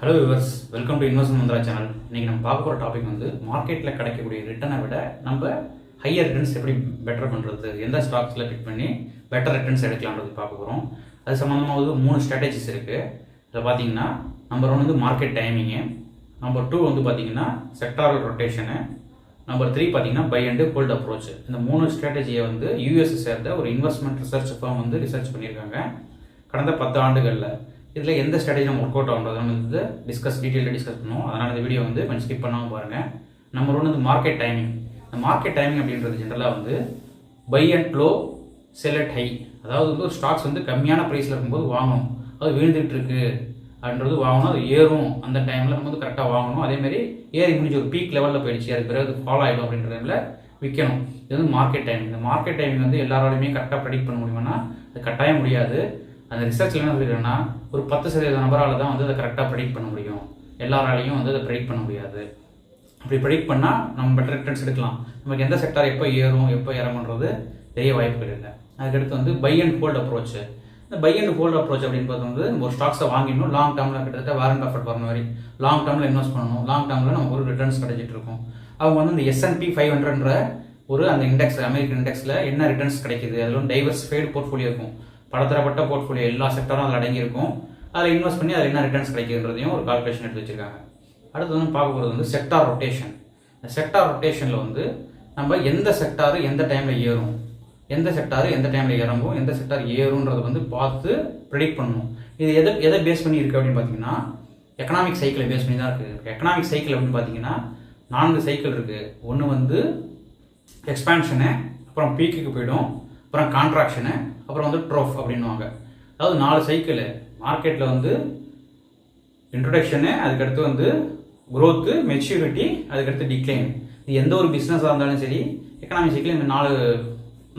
Hello viewers welcome to investment Mantra channel இன்னைக்கு நம்ம பார்க்க போகிற டாபிக் வந்து மார்க்கெட்டில் கிடைக்கக்கூடிய ரிட்டர்னை விட நம்ம ஹையர் ரிட்டர்ன்ஸ் எப்படி பெட்டர் பண்ணுறது எந்த ஸ்டாக்ஸில் பிக் பண்ணி பெட்டர் ரிட்டர்ன்ஸ் எடுக்கலான்றது பார்க்க போகிறோம் அது சம்மந்தமாக வந்து மூணு ஸ்ட்ராட்டஜிஸ் இருக்குது இதில் பார்த்தீங்கன்னா நம்பர் ஒன் வந்து மார்க்கெட் டைமிங்கு நம்பர் டூ வந்து பார்த்தீங்கன்னா செக்டாரல் ரொட்டேஷனு நம்பர் த்ரீ பார்த்தீங்கன்னா பை அண்டு ஹோல்ட் அப்ரோச் இந்த மூணு ஸ்ட்ராட்டஜியை வந்து யூஎஸ் சேர்ந்த ஒரு இன்வெஸ்ட்மெண்ட் ரிசர்ச் ஃபார்ம் வந்து ரிசர்ச் பண்ணியிருக்காங்க. கடந்த பத்து ஆண்டுகளில் இதில் எந்த ஸ்ட்ராட்டஜி நம்ம ஒர்க் அவுட் ஆகுறது நம்ம வந்து டிஸ்கஸ் டீட்டெயிலாக டிஸ்கஸ் பண்ணுவோம். அதனால் இந்த வீடியோ வந்து கொஞ்சம் ஸ்கிப் பண்ணாமல் பாருங்கள் நம்பர் ஒன்று வந்து மார்க்கெட் டைமிங் இந்த மார்க்கெட் டைமிங் அப்படின்றது ஜென்ரலாக வந்து buy and low sell at high அதாவது வந்து ஸ்டாக்ஸ் வந்து கம்மியான ப்ரைஸில் இருக்கும்போது வாங்கணும். அது விழுந்துட்டு இருக்கு அப்படின்றது வாங்கணும். அது ஏறும் அந்த டைமில் நம்ம வந்து கரெக்டாக வாங்கணும். அதேமாரி ஏறி முடிஞ்சு ஒரு பீக் லெவலில் போயிடுச்சு. அது பிறகு ஃபாலோ ஆகிடும் அப்படின்ற டைமில் விற்கணும் இது வந்து மார்க்கெட் டைமிங் இந்த மார்க்கெட் டைமிங் வந்து எல்லாராலையுமே கரெக்டாக ப்ரெடிக்ட் பண்ண முடியுமானா அது கட்டாயம் முடியாது. அந்த ரிசர்ச்சில் என்ன சொல்லியிருக்கேன்னா ஒரு பத்து சதவீத நபரால் தான் வந்து அதை கரெக்டாக ப்ரெடிக்ட் பண்ண முடியும். எல்லாராலையும் வந்து அதை ப்ரெடிக்ட் பண்ண முடியாது. அப்படி ப்ரெடிக்ட் பண்ணால் நம்ம பெட்டர் ரிட்டர்ன்ஸ் எடுக்கலாம். நமக்கு எந்த செக்டார் எப்போ ஏறும் எப்போ இறங்குன்றது தெரிய வாய்ப்புகள் இல்லை. அதுக்கடுத்து வந்து பை அண்ட் ஹோல்ட் அப்ரோச் இந்த பை அண்ட் ஹோல்ட் அப்ரோச் அப்படின்னு பார்த்து வந்து நம்ம ஒரு ஸ்டாக்ஸை வாங்கிடணும். லாங் டேர்மில் கிட்டத்தட்ட வாரண்ட் ஆஃபர் பண்ண மாதிரி. லாங் டேர்மில் இன்வெஸ்ட் பண்ணணும். லாங் டேர்மில் நமக்கு ஒரு ரிட்டர்ன்ஸ் கிடைச்சிட்டு இருக்கும். அவங்க வந்து இந்த எஸ்என்பி ஃபைவ் ஹண்ட்ரட்ன்ற ஒரு அந்த இண்டெக்ஸ் அமெரிக்கன் இண்டெக்ஸில் என்ன ரிட்டர்ன்ஸ் கிடைக்குது? அதில் வந்து டைவர்ஸ்ஃபைடு போர்ட்ஃபோலியோ இருக்கும். பலதரப்பட்ட போர்ட்ஃபோலியோ எல்லா செக்டரும் அதில் அடங்கியிருக்கும். அதில் இன்வெஸ்ட் பண்ணி அதில் என்ன ரிட்டர்ன்ஸ் கிடைக்குன்றதையும் ஒரு கால்குலேஷன் எடுத்து வச்சிருக்காங்க. அடுத்து வந்து பார்க்க போகிறது வந்து செக்டார் ரொட்டேஷன் இந்த செக்டார் ரொட்டேஷனில் வந்து நம்ம எந்த செக்டார் எந்த டைமில் ஏறும்? எந்த செக்டார் எந்த டைமில் இறங்கும்? எந்த செக்டார் ஏறும்ன்றதை வந்து பார்த்து ப்ரெடிக்ட் பண்ணணும். இது எதை எதை பேஸ் பண்ணி இருக்குது அப்படின்னு பார்த்தீங்கன்னா எக்கனாமிக் சைக்கிளை பேஸ் பண்ணி தான் இருக்குது எக்கனாமிக் சைக்கிள் அப்படின்னு பார்த்தீங்கன்னா நான்கு சைக்கிள் இருக்குது ஒன்று வந்து எக்ஸ்பான்ஷனு அப்புறம் பீக்குக்கு போயிடும். அப்புறம் கான்ட்ராக்ஷனு அப்புறம் வந்து ட்ரோஃப் அப்படின்னுவாங்க. அதாவது நாலு சைக்கிள் மார்க்கெட்டில் வந்து இன்ட்ரொடக்ஷனு அதுக்கடுத்து வந்து க்ரோத்து மெச்சூரிட்டி அதுக்கடுத்து டிக்ளைன் இது எந்த ஒரு பிஸ்னஸாக இருந்தாலும் சரி எக்கனாமிக் சைக்கிள் இந்த நாலு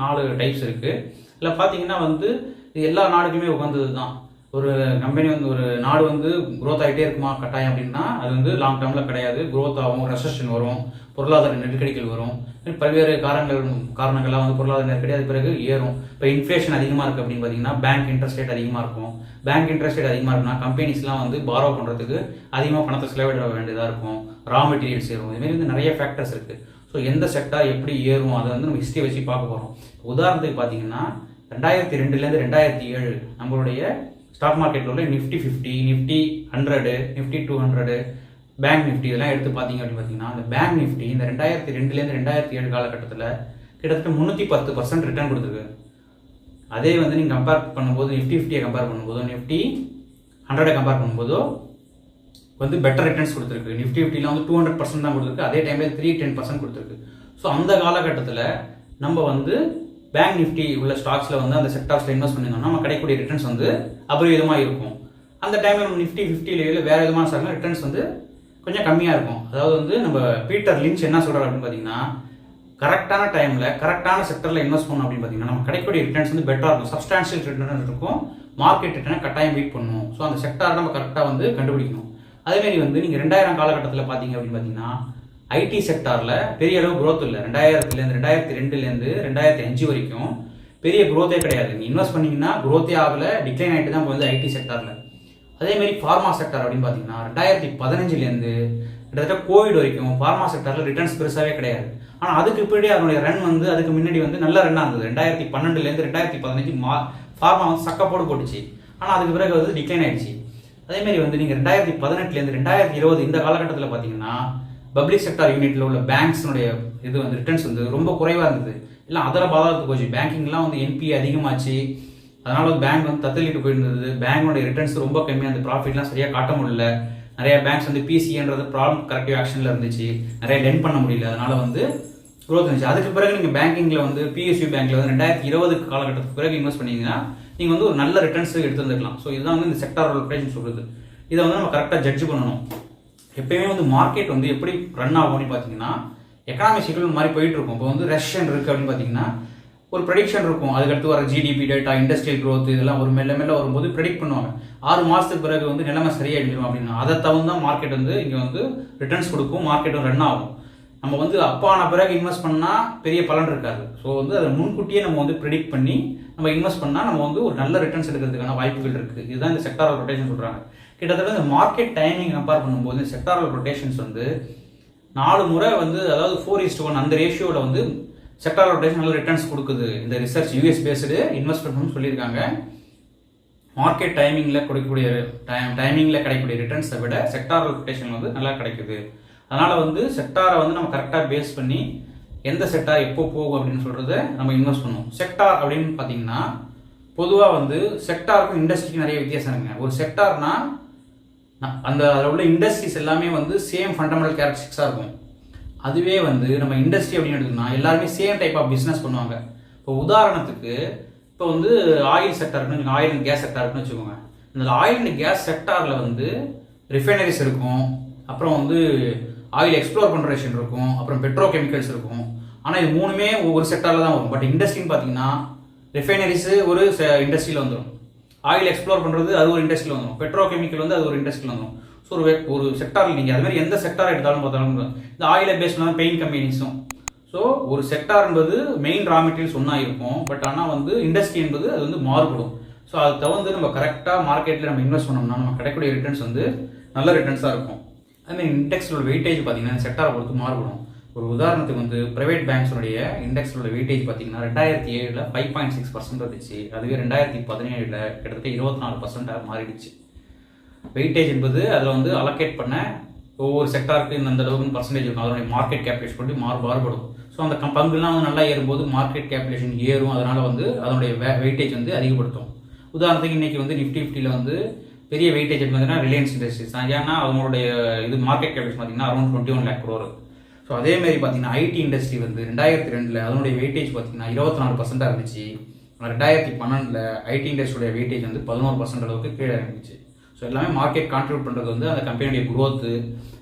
நாலு டைப்ஸ் இருக்குது இல்லை பார்த்தீங்கன்னா வந்து இது எல்லா நாடுகளுமே உகந்தது தான் ஒரு கம்பெனி வந்து ஒரு நாடு வந்து குரோத் ஆகிட்டே இருக்குமா? கட்டாயம் அப்படின்னா அது வந்து லாங் டேர்மில் கிடையாது. குரோத் ஆகும் ரெசஷன் வரும் பொருளாதார நெருக்கடிகள் வரும். பல்வேறு காரணங்கள் காரணங்கள்லாம் வந்து பொருளாதார நெருக்கடி அது பிறகு ஏறும். இப்போ இன்ஃப்ளேஷன் அதிகமாக இருக்குது அப்படின்னு பார்த்தீங்கன்னா பேங்க் இன்ட்ரெஸ்ட் ரேட் அதிகமாக இருக்கும். பேங்க் இன்ட்ரெஸ்ட் ரேட் அதிகமாக இருக்குன்னா கம்பெனிஸ்லாம் வந்து பாரோ பண்ணுறதுக்கு அதிகமாக பணத்தை செலவிட வேண்டியதாக இருக்கும். ரா மெட்டீரியல்ஸ் ஏறும். இதுமாரி வந்து நிறைய ஃபேக்டர்ஸ் இருக்குது ஸோ எந்த செக்டார் எப்படி ஏறும் அதை வந்து நம்ம ஹிஸ்ட்ரி வச்சு பார்க்க போகிறோம் உதாரணத்துக்கு பார்த்தீங்கன்னா ரெண்டாயிரத்தி ரெண்டுலேருந்து ரெண்டாயிரத்தி ஏழு நம்மளுடைய ஸ்டாக் மார்க்கெட்டில் உள்ள Nifty fifty Nifty hundred Nifty two hundred bank Nifty இதெல்லாம் எடுத்து பார்த்தீங்க அப்படின்னு பார்த்தீங்கன்னா அந்த பேங்க் நிஃப்டி இந்த ரெண்டாயிரத்தி ரெண்டுலேருந்து ரெண்டாயிரத்தி ஏழு காலகட்டத்தில் கிட்டத்தட்ட முந்நூற்றி பத்து பர்சன்ட் ரிட்டர்ன் கொடுத்துருக்கு. அதே வந்து நீங்கள் கம்பேர் பண்ணும்போது நிஃப்டி ஃபிஃப்டியை கம்பேர் பண்ணும்போதோ நிஃப்டி ஹண்ட்ரடை கம்பேர் பண்ணும்போதோ வந்து பெட்டர் ரிட்டர்ன்ஸ் கொடுத்துருக்கு. நிஃப்டி ஃபிஃப்டியில் வந்து டூ ஹண்ட்ரட் பர்சன்ட் தான் கொடுத்துருக்கு. அதே டைமில் த்ரீ டென் பர்சன்ட் கொடுத்துருக்கு. ஸோ அந்த காலகட்டத்தில் நம்ம வந்து பேங்க் நிஃப்டி உள்ள ஸ்டாக்ஸில் வந்து அந்த செக்டார்ஸில் இன்வெஸ்ட் பண்ணியிருந்தோம்னா நம்ம கிடைக்கக்கூடிய ரிட்டர்ன்ஸ் வந்து அபரிவிதமாக இருக்கும். அந்த டைமில் நம்ம நிஃப்டி ஃபிஃப்டியில் இல்லை வேறு விதமான ஸ்டாக்லாம் ரிட்டர்ன்ஸ் வந்து கொஞ்சம் கம்மியாக இருக்கும். அதாவது வந்து நம்ம பீட்டர் லிஞ்ச் என்ன சொல்கிறார் அப்படின்னு பார்த்தீங்கன்னா கரெக்டான டைமில் கரெக்டான செக்டரில் இன்வெஸ்ட் பண்ணோம் அப்படின்னு பார்த்தீங்கன்னா நம்ம கிடைக்கக்கூடிய ரிட்டர்ன்ஸ் வந்து பெட்டராக இருக்கும். சப்ஸ்டான்ஷியல் ரிட்டர்ன் இருக்கும். மார்க்கெட் ரிட்டர்னை கட்டாயம் பீட் பண்ணணும் ஸோ அந்த செக்டாரை நம்ம கரெக்டாக வந்து கண்டுபிடிக்கணும். அதேமாரி வந்து நீங்கள் ரெண்டாயிரம் காலகட்டத்தில் பார்த்தீங்க அப்படின்னு பார்த்தீங்கன்னா ஐடி செக்டாரில் பெரிய அளவு குரோத் இல்லை. ரெண்டாயிரத்துலேருந்து ரெண்டாயிரத்தி ரெண்டுலேருந்து ரெண்டாயிரத்தி அஞ்சு வரைக்கும் பெரிய குரோத்தே கிடையாது. நீங்கள் இன்வெஸ்ட் பண்ணிங்கன்னா குரோத்தே ஆகல டிக்ளைன் ஆகிட்டு தான் போகுது ஐடி செக்டாரில் அதேமாரி ஃபார்மா செக்டார் அப்படின்னு பார்த்தீங்கன்னா ரெண்டாயிரத்தி பதினஞ்சுலேருந்து கிட்டத்தட்ட கோவிட் வரைக்கும் ஃபார்மா செக்டாரில் ரிட்டர்ன்ஸ் பெருசாகவே கிடையாது. ஆனால் அதுக்கு பின்னாடி அதனுடைய ரன் வந்து அதுக்கு முன்னாடி வந்து நல்ல ரன்னாக இருந்தது. ரெண்டாயிரத்தி பன்னெண்டுலேருந்து ரெண்டாயிரத்தி பதினஞ்சு மா ஃபார்மா வந்து சக்கப்போடு போட்டுச்சு. ஆனால் அதுக்கு பிறகு வந்து டிக்ளைன் ஆயிடுச்சு. அதேமாரி வந்து நீங்கள் ரெண்டாயிரத்தி பதினெட்டுலேருந்து ரெண்டாயிரத்தி இருபது இந்த காலகட்டத்தில் பார்த்தீங்கன்னா பப்ளிக் செக்டார் யூனிட்டில் உள்ள பேங்க்ஸ்னுடைய இது வந்து ரிட்டர்ன்ஸ் வந்து ரொம்ப குறைவாக இருந்தது. இல்லை அதில் பாதாளத்து போச்சு. பேங்கிங்லாம் வந்து என்பிஏ அதிகமாச்சு. அதனால வந்து பேங்க் வந்து தத்தளிட்டு போயிருந்தது. பேங்கோடைய ரிட்டர்ன்ஸ் ரொம்ப கம்மியாக அந்த ப்ராஃபிட்லாம் சரியாக காட்ட முடியல. நிறைய பேங்க்ஸ் வந்து பிசிஏன்றது ப்ராப்ளம் கரெக்டிவ் ஆக்ஷனில் இருந்துச்சு. நிறைய லென் பண்ண முடியல. அதனால வந்து growth இருந்துச்சு. அதுக்கு பிறகு நீங்கள் பேங்கிங்கில் வந்து பிஎஸ்யூ பேங்க்கில் வந்து ரெண்டாயிரத்தி இருபதுக்கு காலகட்டத்துக்கு பிறகு இன்வெஸ்ட் பண்ணிங்கன்னா நீங்கள் வந்து ஒரு நல்ல ரிட்டர்ன்ஸ் எடுத்து வந்துக்கலாம் ஸோ இதுதான் வந்து இந்த செக்டார் ரொட்டேஷன் சொல்கிறது இதை வந்து நம்ம கரெக்டாக ஜட்ஜ் பண்ணணும். எப்பயுமே வந்து மார்க்கெட் வந்து எப்படி ரன் ஆகும்னு பார்த்தீங்கன்னா எக்கனாமிக் சைக்கிள் மாதிரி போயிட்டு இருக்கும். இப்போ வந்து ரஷ்யன் இருக்குது அப்படின்னு பார்த்தீங்கன்னா ஒரு ப்ரெடிக்ஷன் இருக்கும். அதுக்கடுத்து வர ஜிடிபி டேட்டா இண்டஸ்ட்ரியல் க்ரோத் இதெல்லாம் ஒரு மெல்ல மெல்ல வரும்போது ப்ரெடிக்ட் பண்ணுவாங்க. ஆறு மாதத்துக்கு பிறகு வந்து நிலைமை சரியாயிடும் அப்படின்னா அதை தகுந்த மார்க்கெட் வந்து இங்கே வந்து ரிட்டர்ன்ஸ் கொடுக்கும் மார்க்கெட்டும் ரன் ஆகும். நம்ம வந்து அப்பான பிறகு இன்வெஸ்ட் பண்ணால் பெரிய பலன் இருக்காது. ஸோ வந்து அதை முன்கூட்டியே நம்ம வந்து ப்ரெடிக்ட் பண்ணி நம்ம இன்வெஸ்ட் பண்ணால் நம்ம வந்து ஒரு நல்ல ரிட்டர்ன்ஸ் எடுக்கிறதுக்கான வாய்ப்புகள் இருக்குது இதுதான் இந்த செக்டார் ரொட்டேஷன் சொல்கிறாங்க கிட்டத்தட்ட இந்த மார்க்கெட் டைமிங் கம்பேர் பண்ணும்போது செக்டாரல் ரொட்டேஷன்ஸ் வந்து நாலு முறை வந்து அதாவது ஃபோர் இஸ்ட் ஒன் அந்த ரேஷியோவில் வந்து செக்டார் ரொட்டேஷன் நல்ல ரிட்டர்ன்ஸ் கொடுக்குது. இந்த ரிசர்ச் யூஎஸ் பேஸ்டு இன்வெஸ்ட்மெண்ட் சொல்லியிருக்காங்க. மார்க்கெட் டைமிங்கில் கொடுக்கக்கூடிய டைம் டைமிங்கில் கிடைக்கக்கூடிய ரிட்டர்ன்ஸை விட செக்டார் ரொட்டேஷன் வந்து நல்லா கிடைக்குது. அதனால் வந்து செக்டாரை வந்து நம்ம கரெக்டாக பேஸ் பண்ணி எந்த செக்டார் எப்போ போகும் அப்படின்னு சொல்கிறத நம்ம இன்வெஸ்ட் பண்ணுவோம். செக்டார் அப்படின்னு பார்த்தீங்கன்னா பொதுவாக வந்து செக்டாருக்கும் இண்டஸ்ட்ரிக்கும் நிறைய வித்தியாசம் இருக்குங்க. ஒரு செக்டார்னால் அந்த அதில் உள்ள இண்டஸ்ட்ரீஸ் எல்லாமே வந்து சேம் ஃபண்டமெண்டல் கேரக்டரிஸ்டிக்ஸாக இருக்கும். அதுவே வந்து நம்ம இண்டஸ்ட்ரி அப்படின்னு எடுத்தோம்னா எல்லாருமே சேம் டைப் ஆஃப் பிஸ்னஸ் பண்ணுவாங்க. இப்போ உதாரணத்துக்கு இப்போ வந்து ஆயில் செக்டார்னு ஆயில் அண்ட் கேஸ் செக்டார்னு வச்சுக்கோங்க. இந்த ஆயில் அண்ட் கேஸ் செக்டாரில் வந்து ரிஃபைனரிஸ் இருக்கும். அப்புறம் வந்து ஆயில் எக்ஸ்ப்ளோர் பண்ணுறேஷன் இருக்கும். அப்புறம் பெட்ரோ கெமிக்கல்ஸ் இருக்கும். ஆனால் இது மூணுமே ஒவ்வொரு செக்டாரில் தான் வரும். பட் இண்டஸ்ட்ரின்னு பார்த்தீங்கன்னா ரிஃபைனரிஸு ஒரு இண்டஸ்ட்ரியில் வந்துடும் ஆயில் எக்ஸ்ப்ளோர் பண்ணுறது அது ஒரு இண்டஸ்ட்ரியில் வந்துடும் பெட்ரோ கெமிக்கல் வந்து அது ஒரு இண்டஸ்ட்ரியில் வந்துடும் ஸோ ஒரு ஒரு செக்டாரில் நீங்கள் அது மாதிரி எந்த செக்டார் எடுத்தாலும் பார்த்தாலும் இந்த ஆயிலை பேஸ் பண்ணால் பெயிண்ட் கம்பெனிஸும் ஸோ ஒரு செக்டார் என்பது மெயின் ரா மெட்டீரியல்ஸ் ஒன்றா இருக்கும். பட் ஆனால் வந்து இண்டஸ்ட்ரி என்பது அது வந்து மாறுபடும். ஸோ அது தகுந்து நம்ம கரெக்டாக மார்க்கெட்டில் நம்ம இன்வெஸ்ட் பண்ணோம்னா நம்ம கிடைக்கக்கூடிய ரிட்டர்ன்ஸ் வந்து நல்ல ரிட்டர்ன்ஸாக இருக்கும். அதுமாதிரி இண்டெக்ஸோட வெயிட்டேஜ் பார்த்தீங்கன்னா செக்டாரை பொறுத்து மாறுபடும். ஒரு உதாரணத்துக்கு வந்து பிரைவேட் பேங்க்ஸுடைய இண்டெக்ஸோட வெயிட்டேஜ் பார்த்தீங்கன்னா ரெண்டாயிரத்தி ஏழில் ஃபைவ் பாயிண்ட் சிக்ஸ் பர்சன்ட் இருந்துச்சு. அதுவே ரெண்டாயிரத்தி பதினேழில் கிட்டத்தட்ட இருபத்தி நாலு பர்சன்டாக மாறிடுச்சு. வெயிட்டேஜ் என்பது அதில் வந்து அலோகேட் பண்ண ஒவ்வொரு செக்டாருக்கு இந்த அளவுக்கு பர்சன்டேஜ் இருக்கும். அதனுடைய மார்க்கெட் கேபிலேஷன் பண்ணி மாறு மாறுபடும். ஸோ அந்த பங்குலாம் வந்து நல்லா ஏறும்போது மார்க்கெட் கேபிலேஷன் ஏறும். அதனால் வந்து அதனுடைய வெயிட்டேஜ் வந்து அதிகப்படுத்தும். உதாரணத்துக்கு இன்னைக்கு வந்து நிஃப்டி ஃபிஃப்டியில் வந்து பெரிய வெயிட்டேஜ் பார்த்தீங்கன்னா ரிலையன்ஸ் இண்டஸ்ட்ரீஸ் தான் ஏன்னா அவங்களுடைய இது மார்க்கெட் கேபிலேஷன் பார்த்தீங்கன்னா around twenty one lakh crore so அதே மாதிரி பார்த்தீங்கன்னா ஐடி இண்டஸ்ட்ரி வந்து ரெண்டாயிரத்தி ரெண்டில் அதனுடைய வெயிட்டேஜ் பார்த்தீங்கன்னா இருபத்தி நாலு பர்சென்ட்டாக இருந்துச்சு. ரெண்டாயிரத்தி பன்னெண்டில் ஐடி இண்டஸ்ட்ரியோட வெயிட்டேஜ் வந்து பதினோரு பர்சன்ட் அளவுக்கு கீழே இருந்துச்சு ஸோ எல்லாமே மார்க்கெட் கான்ட்ரிபியூட் பண்ணுறது வந்து அந்த கம்பெனியுடைய குரோத்து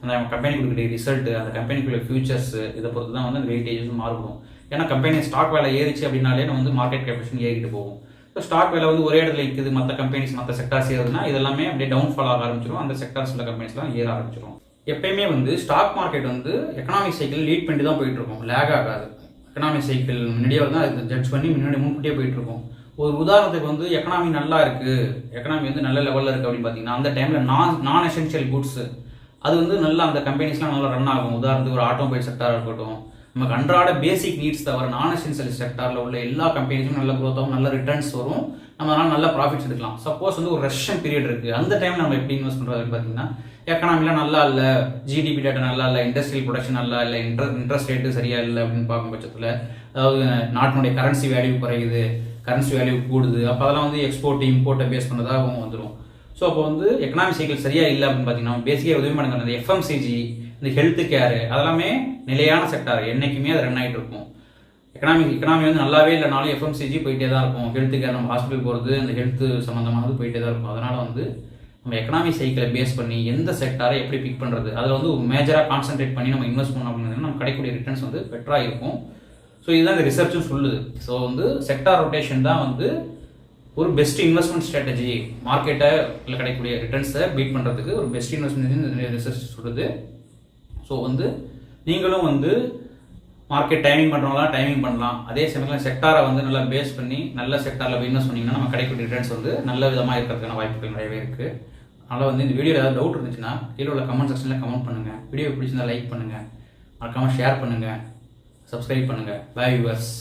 அந்த கம்பெனி கொடுக்கக்கூடிய அந்த கம்பெனிக்குள்ள ஃபியூச்சர்ஸ் இதை பொறுத்து தான் வந்து அந்த வெயிட்டேஜஸ் மாறுபடும். ஏன்னா கம்பெனி ஸ்டாக் வேலை ஏறிச்சு அப்படின்னாலே நம்ம வந்து மார்க்கெட் கேபிடேஷன் ஏறிட்டு போகும். ஸோ ஸ்டாக் வேலை வந்து ஒரே இடத்துல இருக்குது மற்ற கம்பெனிஸ் மற்ற செக்டார்ஸ் ஏறுதுன்னா இதெல்லாமே அப்படியே டவுன் ஃபால் ஆக ஆரம்பிச்சிடும் அந்த செக்டார்ஸ் உள்ள கம்பெனிஸ்லாம் ஏற ஆரம்பிச்சிடும் எப்பயுமே வந்து ஸ்டாக் மார்க்கெட் வந்து எக்கனாமிக் சைக்கிள் லீட் பண்ணி தான் போயிட்டு இருக்கும் லேக் ஆகாது. எக்கனாமிக் சைக்கிள் முன்னாடியே வந்து அதை ஜட்ஜ் பண்ணி முன்னாடி முன்கூட்டியே போயிட்டு இருக்கும் ஒரு உதாரணத்துக்கு வந்து எக்கனாமி நல்லா இருக்குது எக்கனாமி வந்து நல்ல லெவலில் இருக்குது அப்படின்னு பார்த்தீங்கன்னா அந்த டைமில் நான் நான் எசென்ஷியல் குட்ஸ் அது வந்து நல்லா அந்த கம்பெனிஸ்லாம் நல்லா ரன் ஆகும். உதாரணத்துக்கு ஒரு ஆட்டோமொபைல் செக்டராக இருக்கட்டும் நமக்கு அன்றாட பேசிக் நீட்ஸ் தவிர நான் எசென்ஷியல் செக்டாரில் உள்ள எல்லா கம்பெனிஸும் நல்ல குரோத்தாகவும் ஆகும் நல்ல ரிட்டர்ன்ஸ் வரும். நம்ம அதனால நல்ல ப்ராஃபிட்ஸ் எடுக்கலாம். சப்போஸ் வந்து ஒரு ரஷ்யன் பீரியட் இருக்குது அந்த டைம் நம்ம எப்படி இன்வெஸ்ட் பண்ணுறது பார்த்தீங்கன்னா எக்கனாமிலாம் நல்லா இல்லை ஜிடிபி டேட்டா நல்லா இல்லை இண்டஸ்ட்ரியல் ப்ரொடக்ஷன் நல்லா இல்லை இன்ட்ரெஸ்ட் ரேட்டு சரியா இல்லை அப்படின்னு பார்க்கும் பட்சத்தில் அதாவது நாட்டினுடைய கரன்சி வேல்யூ குறையுது கரன்சி வேல்யூ கூடுது அப்போ அதெல்லாம் வந்து எக்ஸ்போர்ட் இம்போர்ட்டை பேஸ் பண்ணதாகவும் வந்துடும் ஸோ அப்போ வந்து எக்கனாமிக் சைக்கிள் சரியா இல்லை அப்படின்னு பார்த்தீங்கன்னா பேசிக்காக உதவி பண்ணுங்க அந்த எஃப்எம்சிஜி இந்த ஹெல்த் கேரு அதெல்லாமே நிலையான செக்டார் என்றைக்குமே அது ரன் ஆகிட்டு இருக்கும். எக்கனாமிக் எக்கனாமி வந்து நல்லாவே இல்லைனாலும் எஃப்எம்சிஜி போயிட்டே தான் இருக்கும். ஹெல்த்து கேர் நம்ம ஹாஸ்பிட்டல் போகிறது அந்த ஹெல்த்து சம்மந்தமானது போயிட்டே தான் இருக்கும். அதனால் வந்து நம்ம எக்கனாமிக் சைக்கிளை பேஸ் பண்ணி எந்த செக்டாரை எப்படி பிக் பண்ணுறது அதில் வந்து மேஜராக கான்சென்ட்ரேட் பண்ணி நம்ம இன்வெஸ்ட் பண்ணோம் அப்படின்னா நம்ம கிடைக்கக்கூடிய ரிட்டர்ன்ஸ் வந்து பெட்டராக இருக்கும். ஸோ இதுதான் இந்த ரிசர்ச்சும் சொல்லுது. ஸோ வந்து செக்டார் ரொட்டேஷன் தான் வந்து ஒரு பெஸ்ட் இன்வெஸ்ட்மெண்ட் ஸ்ட்ராட்டஜி மார்க்கெட்டை கிடைக்கக்கூடிய ரிட்டர்ன்ஸை பீட் பண்ணுறதுக்கு ஒரு பெஸ்ட் இன்வெஸ்ட்மெண்ட் ரிசர்ச் சொல்லுது. ஸோ வந்து நீங்களும் வந்து மார்க்கெட் டைமிங் பண்ணுறவங்களாம் டைமிங் பண்ணலாம். அதே சமயத்தில் செக்டாரை வந்து நல்லா பேஸ் பண்ணி நல்ல செக்டாரில் இன்வெஸ்ட் பண்ணிங்கன்னா நம்ம கிடைக்கக்கூடிய ரிட்டர்ன்ஸ் வந்து நல்ல விதமாக இருக்கிறதுக்கான வாய்ப்புகள் நிறையவே இருக்குது அதனால் வந்து இந்த வீடியோ ஏதாவது டவுட் இருந்துச்சுன்னா கீழே உள்ள கமெண்ட் செக்ஷனில் கமெண்ட் பண்ணுங்கள் வீடியோ பிடிச்சிருந்தா லைக் பண்ணுங்கள் மறக்காமல் ஷேர் பண்ணுங்கள் சப்ஸ்கிரைப் பண்ணுங்கள் பை யூவர்ஸ்